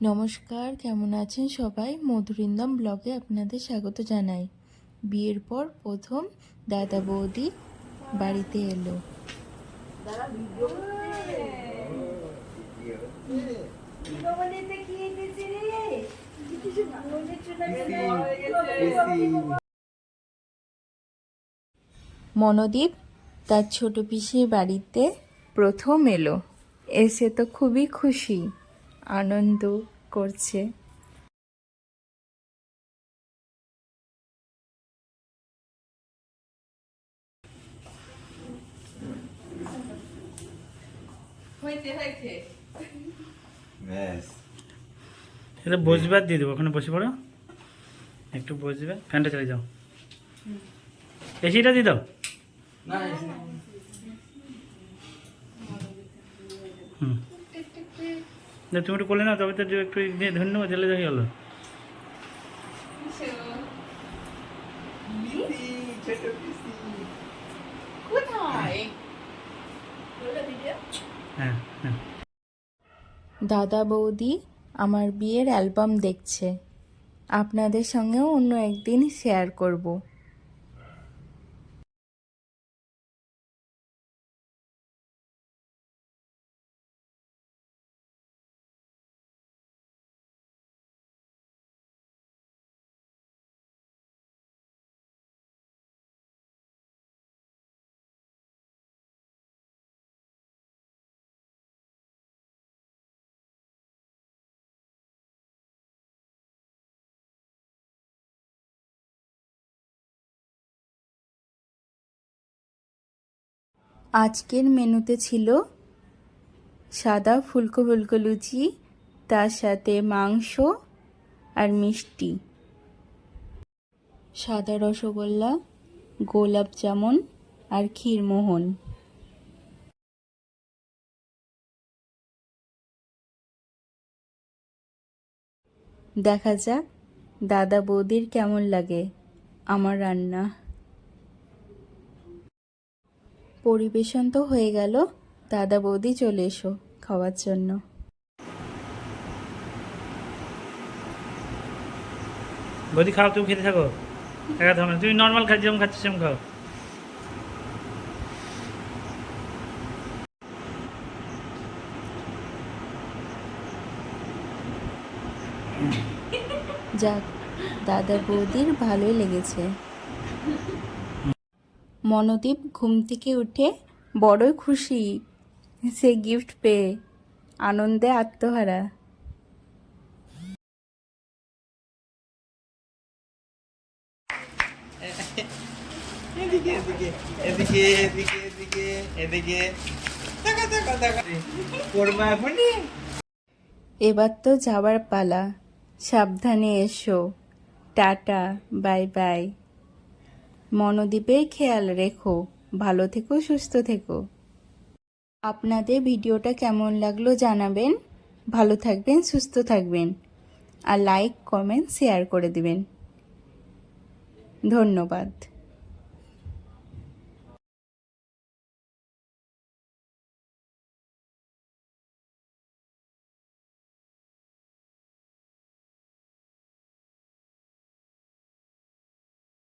নমস্কার, কেমন আছেন সবাই? মধুরিন্দম ব্লগে আপনাদের স্বাগত জানাই। বিয়ের পর প্রথম দাদা বৌদি বাড়িতে এলো। মনোদীপ, তার ছোট পিসির বাড়িতে প্রথম এলো। এসে তো খুবই খুশি। আনন্দ করছে। ব্যাস। এটা বসবার দিয়ে দেবো ওখানে বসে পড়ো। একটু বসবে ফ্যানটা চালিয়ে যাও এসিটা দিয়ে দাও। হুম। না, তুমি একটু করলে না তবে তো একটু ধন্যবাদ জেলে হয়ে গেলো হ্যাঁ হ্যাঁ। দাদা বৌদি আমার বিয়ের অ্যালবাম দেখছে। আপনাদের সঙ্গেও অন্য একদিন শেয়ার করব। আজকের মেনুতে ছিল সাদা ফুলকো ফুলকো লুচি, তার সাথে মাংস আর মিষ্টি। সাদা রসগোল্লা, গোলাপ জামুন আর ক্ষীরমোহন দেখা যাক দাদা বৌদির কেমন লাগে আমার রান্না। পরিবেশন তো হয়ে গেল। দাদা বৌদি চলে এসো খাওয়ার জন্য। বৌদি খাও তুমি খেতে থাকো। একা থাকো না তুমি নর্মাল খাচ্ছি যেমন খাচ্ছি সেরকম খাও। যাক দাদা বৌদির ভালোই লেগেছে। মনোদীপ ঘুম থেকে উঠে বড়ই খুশি। সে গিফট পেয়ে আনন্দে আত্মহারা। এদিকে এদিকে এদিকে এদিকে এদিকে এদিকে। টাকা টাকা টাকা করবা এখনই। এবার তো যাওয়ার পালা। সাবধানে এসো। Tata bye bye. মনোদ্বীপের খেয়াল রেখো। ভালো থেকো, সুস্থ থেকো। আপনাদের ভিডিওটা কেমন লাগল জানাবেন। ভালো থাকবেন, সুস্থ থাকবেন। আর লাইক কমেন্ট শেয়ার করে দিবেন। ধন্যবাদ।